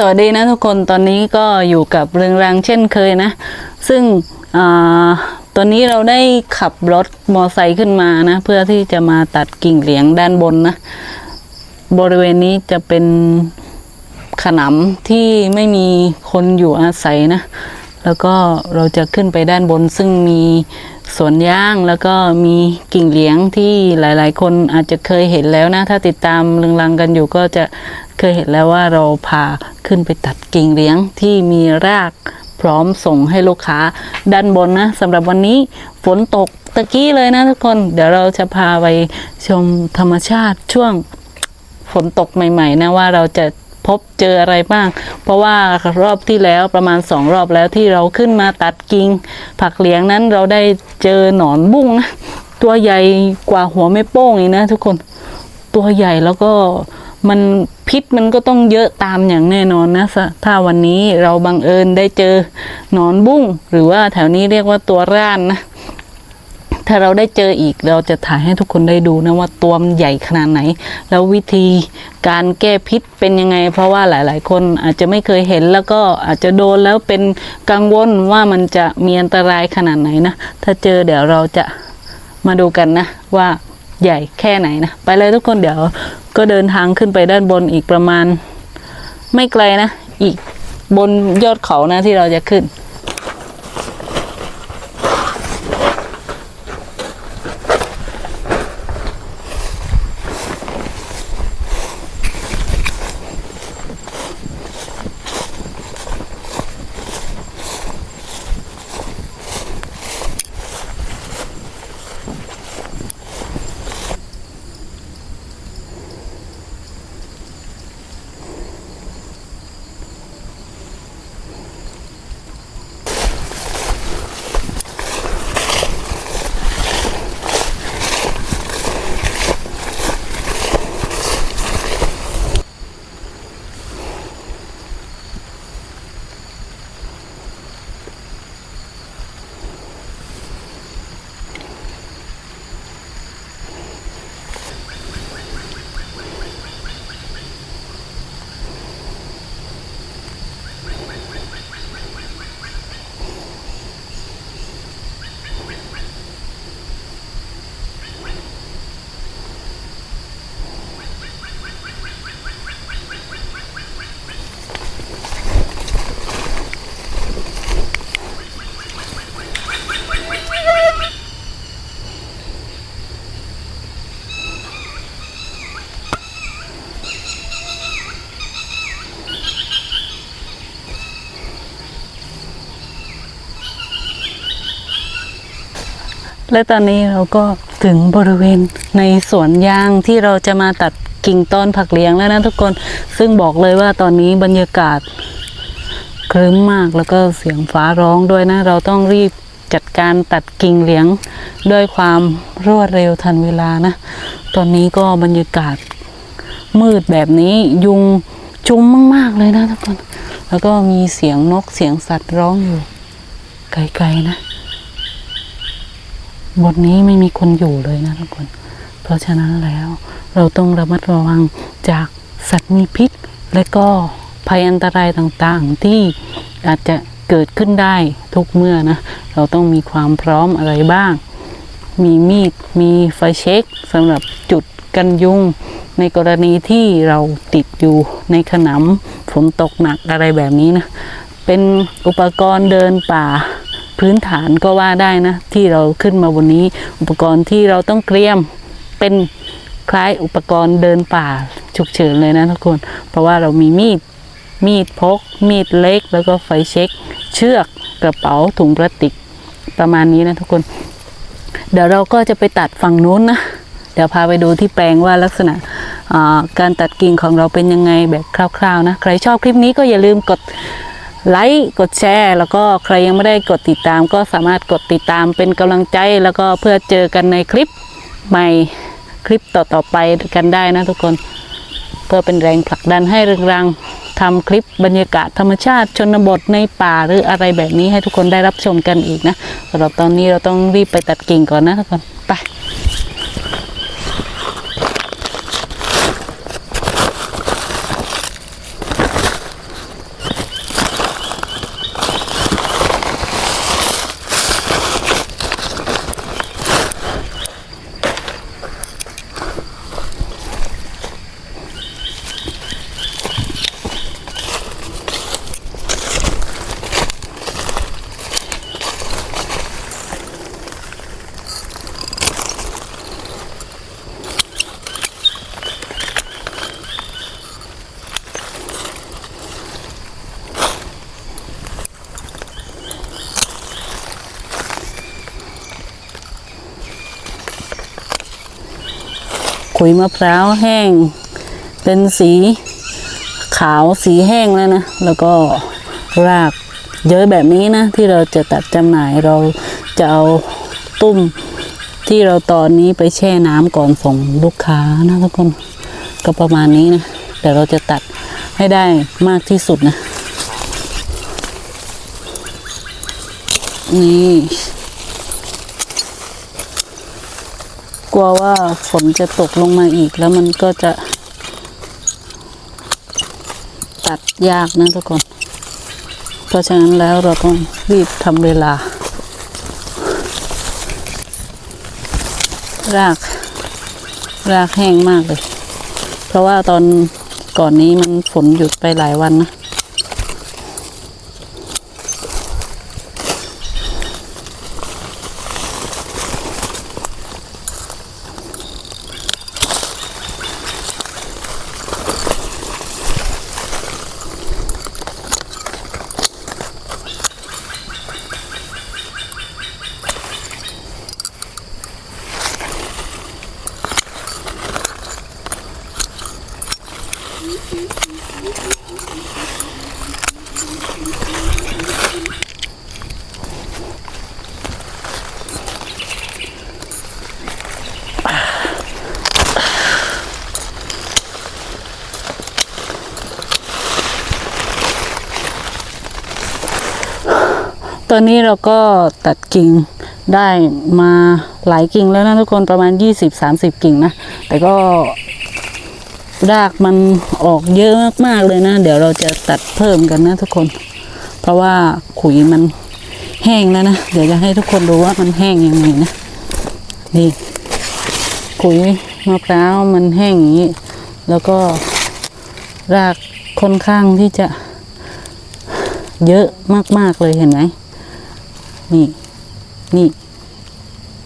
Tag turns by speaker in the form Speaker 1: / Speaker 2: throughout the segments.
Speaker 1: สวัสดีนะทุกคนตอนนี้ก็อยู่กับเรืองรังเช่นเคยนะ ซึ่งอตอนนี้เราได้ขับรถมอไซค์ขึ้นมานะ เพื่อที่จะมาตัดกิ่งเหลียงด้านบนนะ บริเวณนี้จะเป็นขนำที่ไม่มีคนอยู่อาศัยนะ แล้วก็เราจะขึ้นไปด้านบน ซึ่งมีสวนยางแล้วก็มีกิ่งเหลียงที่หลาย ๆ คนอาจจะเคยเห็นแล้วนะ ถ้าติดตามเรืองรังกันอยู่ก็จะ เคยเห็นแล้วว่าเราพาขึ้นไปตัดกิ่งเลี้ยงที่มีรากพร้อมส่งให้ลูกค้าด้านบนนะสำหรับวันนี้ฝนตกตะกี้เลยนะทุกคน เดี๋ยวเราจะพาไปชมธรรมชาติช่วงฝนตกใหม่ ๆ นะว่าเราจะพบเจออะไรบ้าง เพราะว่ารอบที่แล้วประมาณสองรอบแล้วที่เราขึ้นมาตัดกิ่งผักเหลียงนั้นเราได้เจอหนอนบุ้งนะตัวใหญ่กว่าหัวไม่โป้งอีกนะทุกคนตัวใหญ่แล้วก็ มันพิษมันก็ต้องเยอะตามอย่างแน่นอนนะสถ้าวันนี้เราบังเอิญได้เจอหนอนบุ้ง หรือว่าแถวนี้เรียกว่าตัวร่านนะ ถ้าเราได้เจออีกเราจะถ่ายให้ทุกคนได้ดูนะว่าตัวมันใหญ่ขนาดไหน แล้ววิธีการแก้พิษเป็นยังไง เพราะว่าหลาย ๆ คนอาจจะไม่เคยเห็นแล้วก็อาจจะโดนแล้วเป็นกังวลว่ามันจะมีอันตรายขนาดไหนนะ ถ้าเจอเดี๋ยวเราจะมาดูกันนะว่าใหญ่แค่ไหนนะ ไปเลยทุกคนเดี๋ยว ก็เดินทางขึ้นไปด้านบนอีกประมาณ ไม่ไกลนะ อีกบนยอดเขานะที่เราจะขึ้น และตอนนี้เราก็ถึงบริเวณในสวนยางที่เราจะมาตัดกิ่งต้นผักเลี้ยงแล้วนะทุกคน ซึ่งบอกเลยว่าตอนนี้บรรยากาศครึ้มมากแล้วก็เสียงฟ้าร้องด้วยนะ เราต้องรีบจัดการตัดกิ่งเลียงด้วยความรวดเร็วทันเวลานะ ตอนนี้ก็บรรยากาศมืดแบบนี้ยุงจุ้มมาก ๆ เลยนะทุกคน แล้วก็มีเสียงนกเสียงสัตว์ร้องอยู่ไกลๆนะ บทนี้ไม่มีคนอยู่เลยนะทุกคน เพราะฉะนั้นแล้วเราต้องระมัดระวังจากสัตว์มีพิษ และก็ภัยอันตรายต่างๆ ที่อาจจะเกิดขึ้นได้ทุกเมื่อนะ เราต้องมีความพร้อมอะไรบ้าง มีมีด มีไฟเช็คสำหรับจุดกันยุง ในกรณีที่เราติดอยู่ในขนำฝนตกหนักอะไรแบบนี้นะ เป็นอุปกรณ์เดินป่า พื้นฐานก็ว่าได้นะ ที่เราขึ้นมาวันนี้ อุปกรณ์ที่เราต้องเตรียมเป็นคล้ายอุปกรณ์เดินป่าฉุกเฉินเลยนะทุกคน เพราะว่าเรามีมีด มีดพก มีดเล็ก แล้วก็ไฟเช็ค เชือกกระเป๋าถุงพลาสติกประมาณนี้นะทุกคน เดี๋ยวเราก็จะไปตัดฝั่งนู้นนะ เดี๋ยวพาไปดูที่แปลงว่าลักษณะการตัดกิ่งของเราเป็นยังไงแบบคร่าวๆนะ ใครชอบคลิปนี้ก็อย่าลืมกด ไลค์กดแชร์ แล้วก็ใครยังไม่ได้กดติดตาม ก็สามารถกดติดตามเป็นกำลังใจ แล้วก็เพื่อเจอกันในคลิปใหม่คลิปต่อๆไปกันได้นะทุกคน เพื่อเป็นแรงผลักดันให้เรืองรังทำคลิปบรรยากาศธรรมชาติชนบทในป่าหรืออะไรแบบนี้ให้ทุกคนได้รับชมกันอีกนะสำหรับตอนนี้เราต้องรีบไปตัดกิ่งก่อนนะทุกคนไป ขุยมะพร้าวแห้ง เป็นสีขาวสีแห้งแล้วนะ แล้วก็รากเยอะแบบนี้นะ ที่เราจะตัดจำหน่ายเราจะเอาตุ้มที่เราตอนนี้ไปแช่น้ำก่อนส่งลูกค้านะทุกคนก็ประมาณนี้นะแต่เราจะตัดให้ได้มากที่สุดนะ นี่ ลัวว่าฝนจะตกลงมาอีกแล้วมันก็จะ ตัดยากนะทุกคน เพราะฉะนั้นแล้วเราต้องรีบทำเวลา ราก รากแห้งมากเลย เพราะว่าตอนก่อนนี้มันฝนหยุดไปหลายวันนะ นนี้เราก็ตัดกิ่งได้มาหลายกิ่งแล้วนะทุกคนประมาณ 20-30 กิ่งนะ แต่ก็รากมันออกเยอะมากๆเลยนะ เดี๋ยวเราจะตัดเพิ่มกันนะทุกคน เพราะว่าขุยมันแห้งแล้วนะ เดี๋ยวจะให้ทุกคนดูว่ามันแห้งยังไงนะ นี่ขุยมะพร้าวมันแห้งอย่างนี้ แล้วก็รากค่อนข้างที่จะเยอะมากๆเลยเห็นไหม นี่ นี่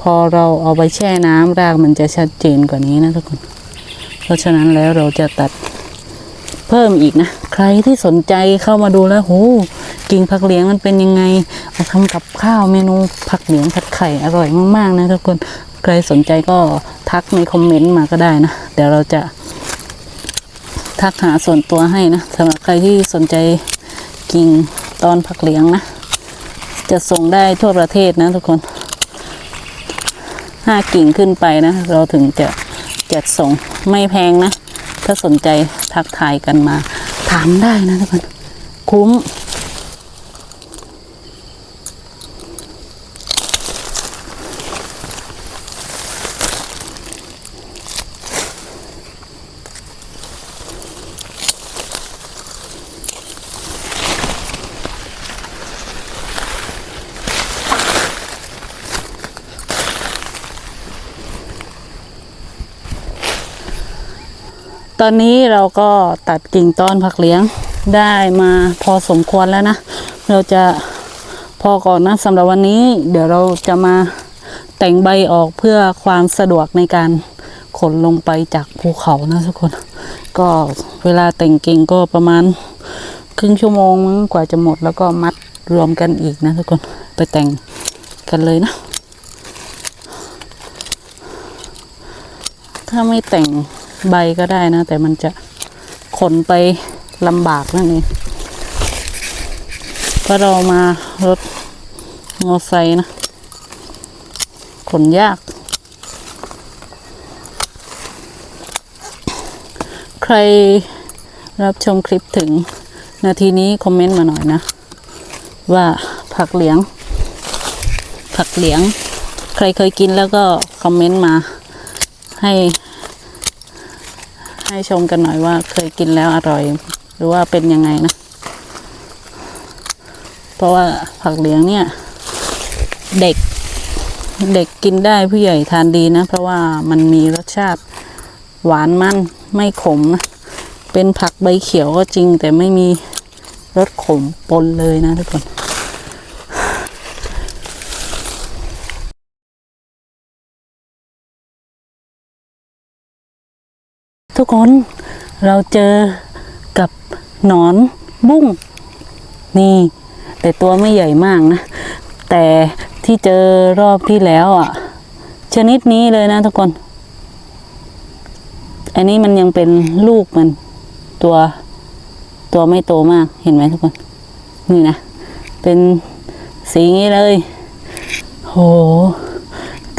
Speaker 1: พอเราเอาไปแช่น้ำรากมันจะชัดเจนกว่านี้นะทุกคน เพราะฉะนั้นแล้วเราจะตัดเพิ่มอีกนะ ใครที่สนใจเข้ามาดูแล้วโหกิ่งผักเหลียงมันเป็นยังไงเอาทำกับข้าวเมนูผักเหลียงผัดไข่อร่อยมากๆนะทุกคนใครสนใจก็ทักในคอมเมนต์มาก็ได้นะ เดี๋ยวเราจะทักหาส่วนตัวให้นะสำหรับใครที่สนใจกิ่งตอนผักเหลียงนะ จะส่งได้ทั่วประเทศนะทุกคนห้ากิ่งขึ้นไปนะ เราถึงจะจัดส่งไม่แพงนะ ถ้าสนใจทักทายกันมา ถามได้นะทุกคน คุ้ม ตอนนี้เราก็ตัดกิ่งต้นผักเลี้ยงได้มาพอสมควรแล้วนะ เราจะพอก่อนนะสำหรับวันนี้ เดี๋ยวเราจะมาแต่งใบออกเพื่อความสะดวกในการขนลงไปจากภูเขานะทุกคน ก็เวลาแต่งกิ่งก็ประมาณครึ่งชั่วโมงมั้งกว่าจะหมดแล้วก็มัดรวมกันอีกนะทุกคนไปแต่งกันเลยนะ ถ้าไม่แต่ง ใบก็ได้นะ แต่มันจะขนไปลำบากนั่นเองเพราะเรามารถมอไซค์นะ ขนยาก ใครรับชมคลิปถึงนาทีนี้คอมเมนต์มาหน่อยนะ ว่าผักเหลียง ผักเหลียง ใครเคยกินแล้วก็คอมเมนต์มาให้ ให้ชมกันหน่อยว่าเคยกินแล้วอร่อย หรือว่าเป็นยังไงนะ เพราะว่าผักเหลียงเนี่ย เด็กเด็กกินได้ผู้ใหญ่ทานดีนะ เพราะว่ามันมีรสชาติหวานมันไม่ขมนะเป็นผักใบเขียวก็จริงแต่ไม่มีรสขมปนเลยนะทุกคน ทุกคน เราเจอกับหนอนบุ้งนี่ แต่ตัวไม่ใหญ่มากนะ แต่ที่เจอรอบที่แล้วอะ ชนิดนี้เลยนะทุกคน อันนี้มันยังเป็นลูกมันตัวตัวไม่โตมากเห็นไหมทุกคน นี่นะ เป็นสีนี้เลย โห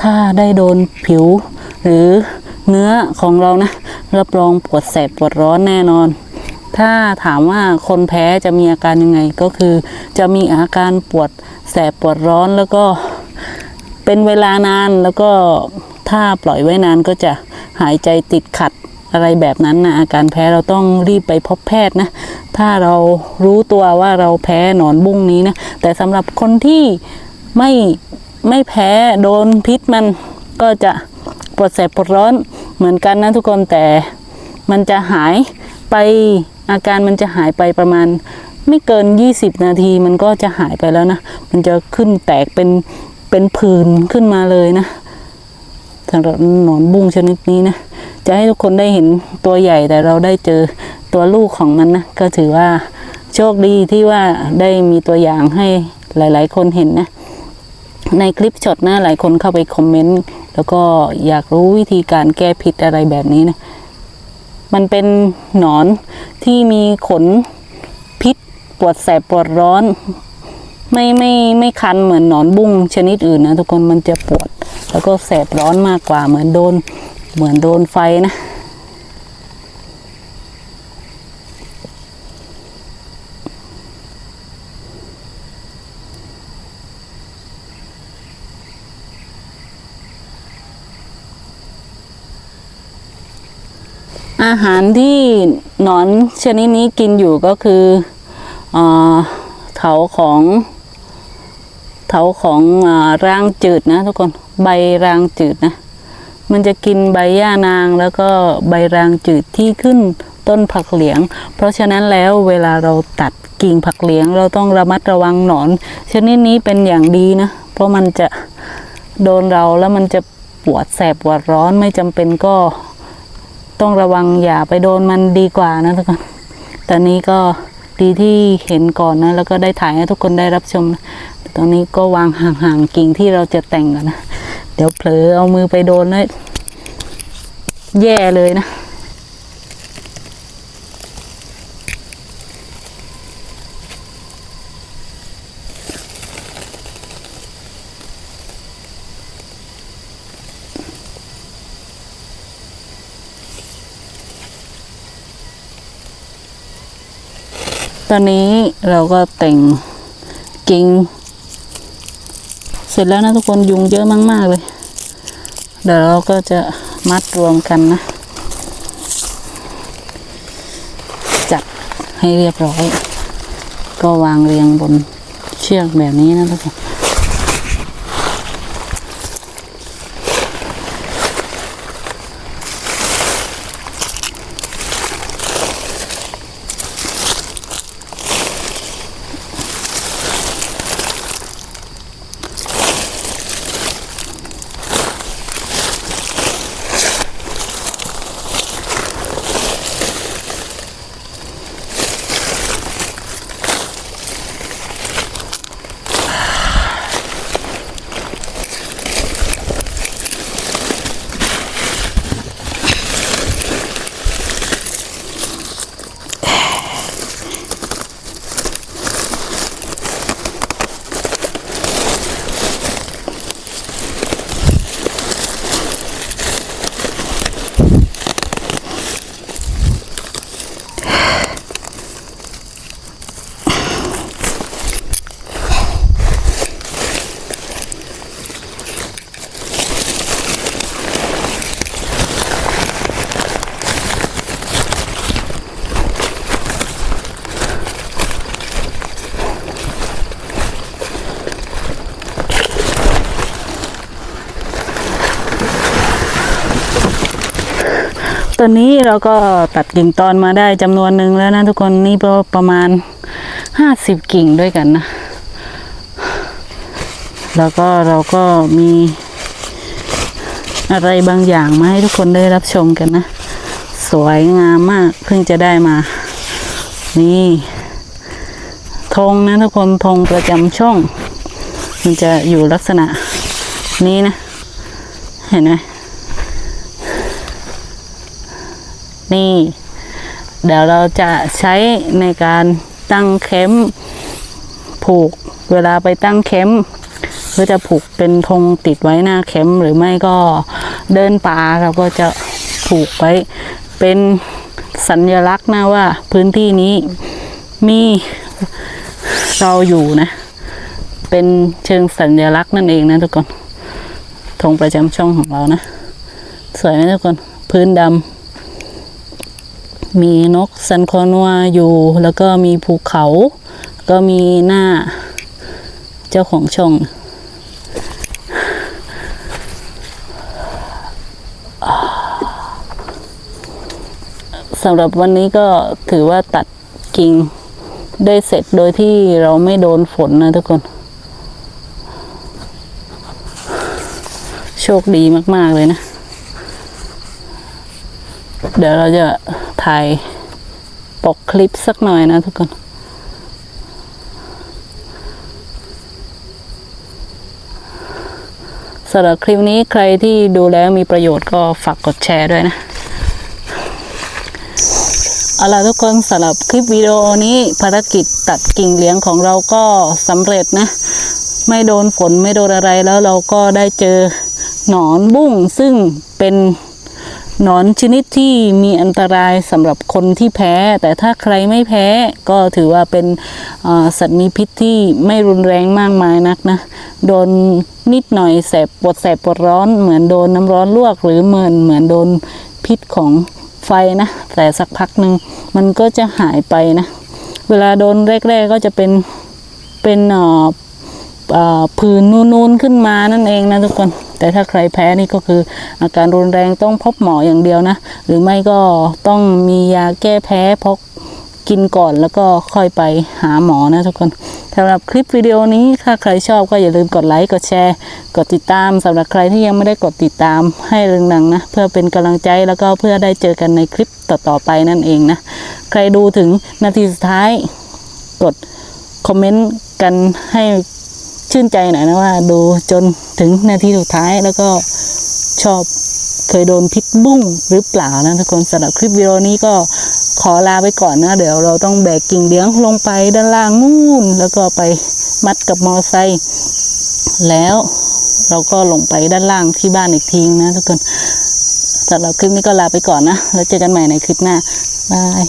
Speaker 1: ถ้าได้โดนผิว หรือเนื้อของเรานะ รับรองปวดแสบปวดร้อนแน่นอน ถ้าถามว่าคนแพ้จะมีอาการยังไงก็คือ จะมีอาการปวดแสบปวดร้อนแล้วก็เป็นเวลานานแล้วก็ถ้าปล่อยไว้นานก็จะหายใจติดขัดอะไรแบบนั้นนะอาการแพ้เราต้องรีบไปพบแพทย์นะ ถ้าเรารู้ตัวว่าเราแพ้หนอนบุ้งนี้นะแต่สำหรับคนที่ไม่ไม่แพ้โดนพิษมันก็จะปวดแสบปวดร้อน เหมือนกันนะทุกคนแต่มันจะหายไปอาการมันจะหายไปประมาณไม่เกิน 20 นาทีมันก็จะหายไปแล้วนะ มันจะขึ้นแตกเป็นเป็นผื่นขึ้นมาเลยนะสำหรับหนอนบุ้งชนิดนี้นะ จะให้ทุกคนได้เห็นตัวใหญ่แต่เราได้เจอตัวลูกของมันนะ ก็ถือว่าโชคดีที่ว่าได้มีตัวอย่างให้หลาย ๆ คนเห็นนะ ในคลิปช็อตนะหลายคนเข้าไปคอมเมนต์ แล้วก็อยากรู้วิธีการแก้พิษอะไรแบบนี้นะ มันเป็นหนอนที่มีขนพิษปวดแสบปวดร้อน ไม่ไม่ไม่คันเหมือนหนอนบุ้งชนิดอื่นนะทุกคนมันจะปวด แล้วก็แสบร้อนมากกว่าเหมือนโดนเหมือนโดนไฟนะ อาหารที่หนอนชนิดนี้กินอยู่ก็คืออเถาของเถาของอรางจืดนะทุกคนใบรางจืดนะ มันจะกินใบหญ้านางแล้วก็ใบรางจืดที่ขึ้นต้นผักเหลียง เพราะฉะนั้นแล้วเวลาเราตัดกิ่งผักเหลียง เราต้องระมัดระวังหนอน ชนิดนี้เป็นอย่างดีนะ เพราะมันจะโดนเราแล้วมันจะปวดแสบปวดร้อนไม่จำเป็นก็ ต้องระวังอย่าไปโดนมันดีกว่านะทุกคนตอนนี้ก็ดีที่เห็นก่อนนะ แล้วก็ได้ถ่ายให้ทุกคนได้รับชม ตอนนี้ก็วางห่างๆกิ่งที่เราจะแต่งกันนะ เดี๋ยวเผลอเอามือไปโดนเลยแย่เลยนะ ตอนนี้เราก็แต่งกิ่งเสร็จแล้วนะทุกคนยุงเยอะมากๆเลย เดี๋ยวเราก็จะมัดรวมกันนะ จัดให้เรียบร้อย ก็วางเรียงบนเชือกแบบนี้นะทุกคน ตอนนี้เราก็ตัดกิ่งตอนมาได้จำนวนหนึ่งแล้วนะทุกคนนี่ประมาณห้าสิบกิ่งด้วยกันนะ แล้วก็เราก็มีอะไรบางอย่างมาให้ทุกคนได้รับชมกันนะ สวยงามมากเพิ่งจะได้มา นี่ธงนะทุกคนธงประจำช่อง มันจะอยู่ลักษณะนี้นะ เห็นไหม นี่เดี๋ยวเราจะใช้ในการตั้งแคมผูกเวลาไปตั้งแคมก็จะผูกเป็นธงติดไว้หน้าแคมหรือไม่ก็เดินป่าเราก็จะผูกไว้เป็นสัญลักษณ์นะว่าพื้นที่นี้มีเราอยู่นะ เป็นเชิงสัญลักษณ์นั่นเองนะทุกคนธงประจำช่องของเรานะ สวยไหมทุกคน พื้นดำ มีนกซันคอนัวอยู่ แล้วก็มีภูเขา ก็มีหน้าเจ้าของช่อง สำหรับวันนี้ก็ถือว่าตัดกิ่งได้เสร็จโดยที่เราไม่โดนฝนนะทุกคน โชคดีมาก ๆ เลยนะ เดี๋ยวเราจะถ่ายปกคลิปสักหน่อยนะทุกคน สำหรับคลิปนี้ใครที่ดูแล้วมีประโยชน์ก็ฝากกดแชร์ด้วยนะเอาล่ะทุกคนสำหรับคลิปวิดีโอนี้ภารกิจตัดกิ่งเลี้ยงของเราก็สำเร็จนะ ไม่โดนฝนไม่โดนอะไรแล้วเราก็ได้เจอหนอนบุ้งซึ่งเป็น นอนชนิดที่มีอันตรายสำหรับคนที่แพ้ แต่ถ้าใครไม่แพ้ก็ถือว่าเป็นสัตว์มีพิษที่ไม่รุนแรงมากมายนักนะ โดนนิดหน่อยแสบปวดแสบปวดร้อนเหมือนโดนน้ำร้อนลวก หรือเหมือนเหมือนโดนพิษของไฟนะ แต่สักพักหนึ่งมันก็จะหายไปนะ เวลาโดนแรก ๆก็จะเป็นเป็นเอ่อ ผื่นนูนๆขึ้นมานั่นเองนะทุกคน แต่ถ้าใครแพ้นี่ก็คือ อาการรุนแรงต้องพบหมออย่างเดียวนะ หรือไม่ก็ต้องมียาแก้แพ้พกกินก่อนแล้วก็ค่อยไปหาหมอนะทุกคนสำหรับคลิปวิดีโอนี้ถ้าใครชอบก็อย่าลืมกดไลค์กดแชร์ กดติดตามสำหรับใครที่ยังไม่ได้กดติดตามให้เรื่องดังนะ เพื่อเป็นกำลังใจแล้วก็เพื่อได้เจอกันในคลิปต่อๆไปนั่นเองนะ ใครดูถึงนาทีสุดท้ายกดคอมเมนต์กันให้ ชื่นใจหน่อยนะว่าดูจนถึงนาทีสุดท้ายแล้วก็ชอบเคยโดนพิษบุ้งหรือเปล่านะทุกคนสำหรับคลิปวิดีโอนี้ก็ขอลาไปก่อนนะ เดี๋ยวเราต้องแบกกิ่งเลี้ยงลงไปด้านล่างนู่น แล้วก็ไปมัดกับมอไซค์แล้วเราก็ลงไปด้านล่างที่บ้านอีกทีนะทุกคนสำหรับคลิปนี้ก็ลาไปก่อนนะ แล้วเจอกันใหม่ในคลิปหน้าบาย